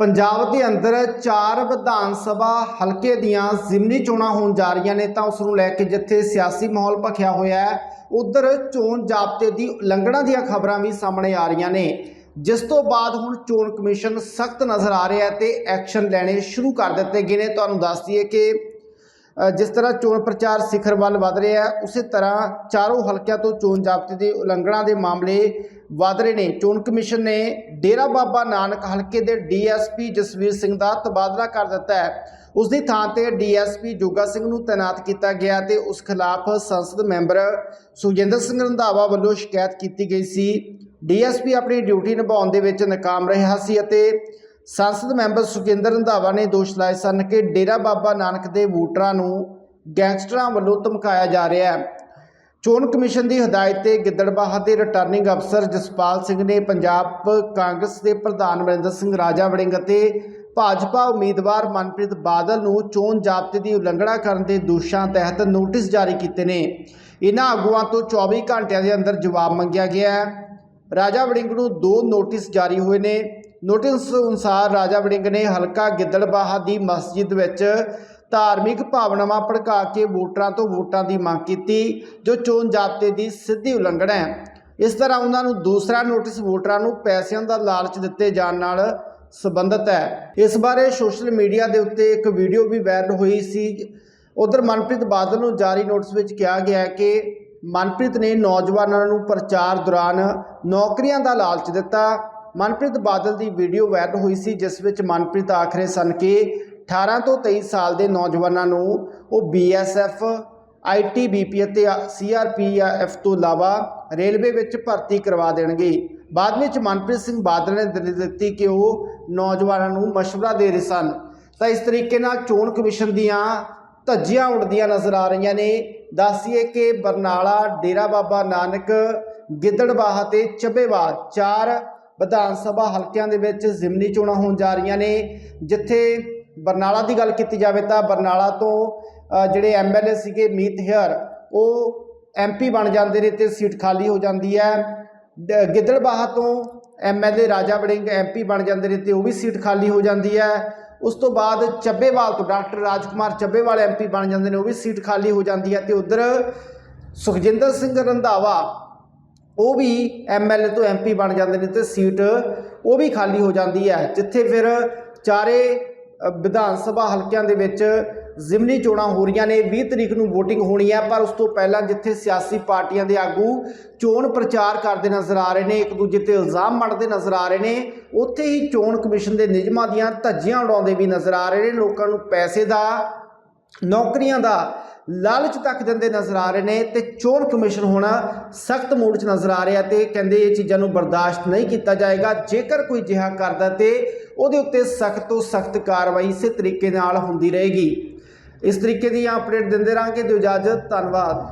ਪੰਜਾਬ ਦੇ ਅੰਦਰ ਚਾਰ ਵਿਧਾਨ ਸਭਾ ਹਲਕੇ ਦੀਆਂ ਜ਼ਿਮਨੀ ਚੋਣਾਂ ਹੋਣ ਜਾ ਰਹੀਆਂ ਨੇ, ਤਾਂ ਉਸ ਨੂੰ ਲੈ ਕੇ ਜਿੱਥੇ ਸਿਆਸੀ ਮਾਹੌਲ ਭਖਿਆ ਹੋਇਆ ਹੈ, ਉਧਰ ਚੋਣ ਜਾਬਤੇ ਦੀ ਉਲੰਘਣਾ ਦੀਆਂ ਖਬਰਾਂ ਵੀ ਸਾਹਮਣੇ ਆ ਰਹੀਆਂ ਨੇ। ਜਿਸ ਤੋਂ ਬਾਅਦ ਹੁਣ ਚੋਣ ਕਮਿਸ਼ਨ ਸਖਤ ਨਜ਼ਰ ਆ ਰਿਹਾ ਹੈ ਤੇ ਐਕਸ਼ਨ ਲੈਣੇ ਸ਼ੁਰੂ ਕਰ ਦਿੱਤੇ ਗਏ ਨੇ। ਤੁਹਾਨੂੰ ਦੱਸ ਦਈਏ ਕਿ ਜਿਸ ਤਰ੍ਹਾਂ ਚੋਣ ਪ੍ਰਚਾਰ ਸਿਖਰ ਵੱਲ ਵਧ ਰਿਹਾ ਹੈ, ਉਸੇ ਤਰ੍ਹਾਂ ਚਾਰੋਂ ਹਲਕਿਆਂ ਤੋਂ ਚੋਣ ਜ਼ਾਬਤੇ ਦੀ ਉਲੰਘਣਾ ਦੇ ਮਾਮਲੇ ਵਧ ਰਹੇ ਨੇ। ਚੋਣ ਕਮਿਸ਼ਨ ਨੇ ਡੇਰਾ ਬਾਬਾ ਨਾਨਕ ਹਲਕੇ ਦੇ ਡੀਐਸਪੀ ਜਸਵੀਰ ਸਿੰਘ ਦਾ ਤਬਾਦਲਾ ਕਰ ਦਿੱਤਾ ਹੈ। ਉਸ ਦੀ ਥਾਂ ਤੇ ਡੀਐਸਪੀ ਜੋਗਾ ਸਿੰਘ ਨੂੰ ਤਾਇਨਾਤ ਕੀਤਾ ਗਿਆ ਤੇ ਉਸ ਖਿਲਾਫ ਸੰਸਦ ਮੈਂਬਰ ਸੁਖਜਿੰਦਰ ਸਿੰਘ ਰੰਧਾਵਾ ਵੱਲੋਂ ਸ਼ਿਕਾਇਤ ਕੀਤੀ ਗਈ ਸੀ। ਡੀਐਸਪੀ ਆਪਣੀ ਡਿਊਟੀ ਨਿਭਾਉਣ ਦੇ ਵਿੱਚ ਨਾਕਾਮ ਰਿਹਾ ਸੀ ਅਤੇ ਸੰਸਦ ਮੈਂਬਰ ਸੁਖਿੰਦਰ ਰੰਧਾਵਾ ਨੇ ਦੋਸ਼ ਲਾਏ ਸਨ ਕਿ ਡੇਰਾ ਬਾਬਾ ਨਾਨਕ ਦੇ ਵੋਟਰਾਂ ਨੂੰ ਗੈਂਗਸਟਰਾਂ ਵੱਲੋਂ ਧਮਕਾਇਆ ਜਾ ਰਿਹਾ ਹੈ। ਚੋਣ ਕਮਿਸ਼ਨ ਦੀ ਹਦਾਇਤ ਤੇ ਗਿੱਦੜਬਾਹਾ ਦੇ ਰਿਟਰਨਿੰਗ ਅਫਸਰ ਜਸਪਾਲ ਸਿੰਘ ਨੇ ਪੰਜਾਬ ਕਾਂਗਰਸ ਦੇ ਪ੍ਰਧਾਨ ਅਮਰਿੰਦਰ ਸਿੰਘ ਰਾਜਾ ਵੜਿੰਗ ਅਤੇ ਭਾਜਪਾ ਉਮੀਦਵਾਰ ਮਨਪ੍ਰੀਤ ਬਾਦਲ ਨੂੰ ਚੋਣ ਜ਼ਾਬਤੇ ਦੀ ਉਲੰਘਣਾ ਕਰਨ ਦੇ ਦੋਸ਼ਾਂ ਤਹਿਤ ਨੋਟਿਸ ਜਾਰੀ ਕੀਤੇ ਨੇ। ਇਹਨਾਂ ਆਗੂਆਂ ਤੋਂ 24 ਘੰਟਿਆਂ ਦੇ ਅੰਦਰ ਜਵਾਬ ਮੰਗਿਆ ਗਿਆ ਹੈ। ਰਾਜਾ ਵੜਿੰਗ ਨੂੰ ਦੋ ਨੋਟਿਸ ਜਾਰੀ ਹੋਏ ਨੇ। ਨੋਟਿਸ ਅਨੁਸਾਰ ਰਾਜਾ ਵੜਿੰਗ ਨੇ ਹਲਕਾ ਗਿੱਦੜਬਾਹਾ ਦੀ ਮਸਜਿਦ ਵਿੱਚ ਧਾਰਮਿਕ ਭਾਵਨਾਵਾਂ ਭੜਕਾ ਕੇ ਵੋਟਰਾਂ ਤੋਂ ਵੋਟਾਂ ਦੀ ਮੰਗ ਕੀਤੀ, ਜੋ ਚੋਣ ਜ਼ਾਬਤੇ ਦੀ ਸਿੱਧੀ ਉਲੰਘਣਾ ਹੈ। ਇਸ ਤਰ੍ਹਾਂ ਉਹਨਾਂ ਨੂੰ ਦੂਸਰਾ ਨੋਟਿਸ ਵੋਟਰਾਂ ਨੂੰ ਪੈਸਿਆਂ ਦਾ ਲਾਲਚ ਦਿੱਤੇ ਜਾਣ ਨਾਲ ਸੰਬੰਧਿਤ ਹੈ। ਇਸ ਬਾਰੇ ਸੋਸ਼ਲ ਮੀਡੀਆ ਦੇ ਉੱਤੇ ਇੱਕ ਵੀਡੀਓ ਵੀ ਵਾਇਰਲ ਹੋਈ ਸੀ। ਉਧਰ ਮਨਪ੍ਰੀਤ ਬਾਦਲ ਨੂੰ ਜਾਰੀ ਨੋਟਿਸ ਵਿੱਚ ਕਿਹਾ ਗਿਆ ਹੈ ਕਿ ਮਨਪ੍ਰੀਤ ਨੇ ਨੌਜਵਾਨਾਂ ਨੂੰ ਪ੍ਰਚਾਰ ਦੌਰਾਨ ਨੌਕਰੀਆਂ ਦਾ ਲਾਲਚ ਦਿੱਤਾ। ਮਨਪ੍ਰੀਤ ਬਾਦਲ ਦੀ ਵੀਡੀਓ ਵਾਇਰਲ ਹੋਈ ਸੀ, ਜਿਸ ਵਿੱਚ ਮਨਪ੍ਰੀਤ ਆਖਰੇ ਸਨ ਕਿ 18 ਤੋਂ 23 ਸਾਲ ਦੇ ਨੌਜਵਾਨਾਂ ਨੂੰ ਉਹ ਬੀਐਸਐਫ ਆਈਟੀਬੀਪੀ ਅਤੇ ਸੀਆਰਪੀਐਫ ਤੋਂ ਇਲਾਵਾ ਰੇਲਵੇ ਵਿੱਚ ਭਰਤੀ ਕਰਵਾ ਦੇਣਗੇ। ਬਾਅਦ ਵਿੱਚ ਮਨਪ੍ਰੀਤ ਸਿੰਘ ਬਾਦਲ ਨੇ ਦਲੀਲ ਦਿੱਤੀ ਕਿ ਉਹ ਨੌਜਵਾਨਾਂ ਨੂੰ ਮਸ਼ਵਰਾ ਦੇ ਰਹੇ ਸਨ। ਤਾਂ ਇਸ ਤਰੀਕੇ ਨਾਲ ਚੋਣ ਕਮਿਸ਼ਨ ਦੀਆਂ ਧੱਜੀਆਂ ਉੱਡਦੀਆਂ ਨਜ਼ਰ ਆ ਰਹੀਆਂ ਨੇ। ਦੱਸੀਏ ਕਿ ਬਰਨਾਲਾ, ਡੇਰਾ ਬਾਬਾ ਨਾਨਕ, ਗਿੱਦੜਬਾਹਾ ਤੇ ਚੱਬੇਵਾਲ ਚਾਰ ਵਿਧਾਨ ਸਭਾ ਹਲਕਿਆਂ ਦੇ ਵਿੱਚ ਜ਼ਿਮਨੀ ਚੋਣਾਂ ਹੋਣ ਜਾ ਰਹੀਆਂ ਨੇ, ਜਿੱਥੇ ਬਰਨਾਲਾ ਦੀ ਗੱਲ ਕੀਤੀ ਜਾਵੇ ਤਾਂ ਬਰਨਾਲਾ ਤੋਂ ਅ, ਜਿਹੜੇ ਐਮਐਲਏ ਸੀਗੇ ਮੀਤ ਹੇਅਰ ਉਹ ਐਮਪੀ ਬਣ ਜਾਂਦੇ ਨੇ ਤੇ ਸੀਟ ਖਾਲੀ ਹੋ ਜਾਂਦੀ ਹੈ। ਡ- ਗਿੱਦੜਬਾਹਾ ਤੋਂ ਐਮਐਲਏ ਰਾਜਾ ਵੜਿੰਗ ਐਮਪੀ ਬਣ ਜਾਂਦੇ ਨੇ ਤੇ ਉਹ ਵੀ ਸੀਟ ਖਾਲੀ ਹੋ ਜਾਂਦੀ ਹੈ। ਉਸ ਤੋਂ ਬਾਅਦ ਚੱਬੇਵਾਲ ਤੋਂ ਡਾਕਟਰ ਰਾਜਕੁਮਾਰ ਚੱਬੇਵਾਲ ਐਮਪੀ ਬਣ ਜਾਂਦੇ ਨੇ ਉਹ ਵੀ ਸੀਟ ਖਾਲੀ ਹੋ ਜਾਂਦੀ ਹੈ ਤੇ ਉਧਰ ਸੁਖਜਿੰਦਰ ਸਿੰਘ ਰੰਧਾਵਾ ਉਹ ਵੀ ਐਮਐਲਏ ਤੋਂ ਐਮਪੀ ਬਣ ਜਾਂਦੇ ਨੇ ਤੇ ਸੀਟ ਉਹ ਵੀ ਖਾਲੀ ਹੋ ਜਾਂਦੀ ਹੈ ਜਿੱਥੇ ਫਿਰ ਚਾਰੇ ਵਿਧਾਨ ਸਭਾ ਹਲਕਿਆਂ ਦੇ ਵਿੱਚ ਜ਼ਿਮਨੀ ਚੋਣਾਂ ਹੋ ਰਹੀਆਂ ਨੇ। 20 ਤਰੀਕ ਨੂੰ VOTING ਹੋਣੀ ਹੈ, ਪਰ ਉਸ ਤੋਂ ਪਹਿਲਾਂ ਜਿੱਥੇ ਸਿਆਸੀ ਪਾਰਟੀਆਂ ਦੇ ਆਗੂ ਚੋਣ ਪ੍ਰਚਾਰ ਕਰਦੇ ਨਜ਼ਰ ਆ ਰਹੇ ਨੇ, ਇੱਕ ਦੂਜੇ ਤੇ ਇਲਜ਼ਾਮ ਮੜਦੇ ਨਜ਼ਰ ਆ ਰਹੇ ਨੇ। ਉੱਥੇ ਹੀ ਚੋਣ ਕਮਿਸ਼ਨ ਦੇ ਨਿਯਮਾਂ ਦੀਆਂ ਧੱਜੀਆਂ ਉਡਾਉਂਦੇ ਵੀ ਨਜ਼ਰ ਆ ਰਹੇ ਨੇ। ਲੋਕਾਂ ਨੂੰ ਪੈਸੇ ਦਾ, ਨੌਕਰੀਆਂ ਦਾ ਲਾਲਚ ਤੱਕ ਦਿੰਦੇ ਨਜ਼ਰ ਆ ਰਹੇ ਨੇ ਤੇ ਚੋਣ ਕਮਿਸ਼ਨ ਹੁਣ ਸਖਤ ਮੂਡ 'ਚ ਨਜ਼ਰ ਆ ਰਿਹਾ ਤੇ ਕਹਿੰਦੇ ਇਹ ਚੀਜ਼ਾਂ ਨੂੰ ਬਰਦਾਸ਼ਤ ਨਹੀਂ ਕੀਤਾ ਜਾਏਗਾ। ਜੇਕਰ ਕੋਈ ਜਿਹਾ ਕਰਦਾ ਤੇ ਉਹਦੇ ਉੱਤੇ ਸਖਤ ਤੋਂ ਸਖਤ ਕਾਰਵਾਈ ਇਸੇ ਤਰੀਕੇ ਨਾਲ ਹੁੰਦੀ ਰਹੇਗੀ। ਇਸ ਤਰੀਕੇ ਦੀਆਂ ਅਪਡੇਟ ਦਿੰਦੇ ਰਹਾਂਗੇ। ਦਿਓ ਇਜਾਜ਼ਤ। ਧੰਨਵਾਦ।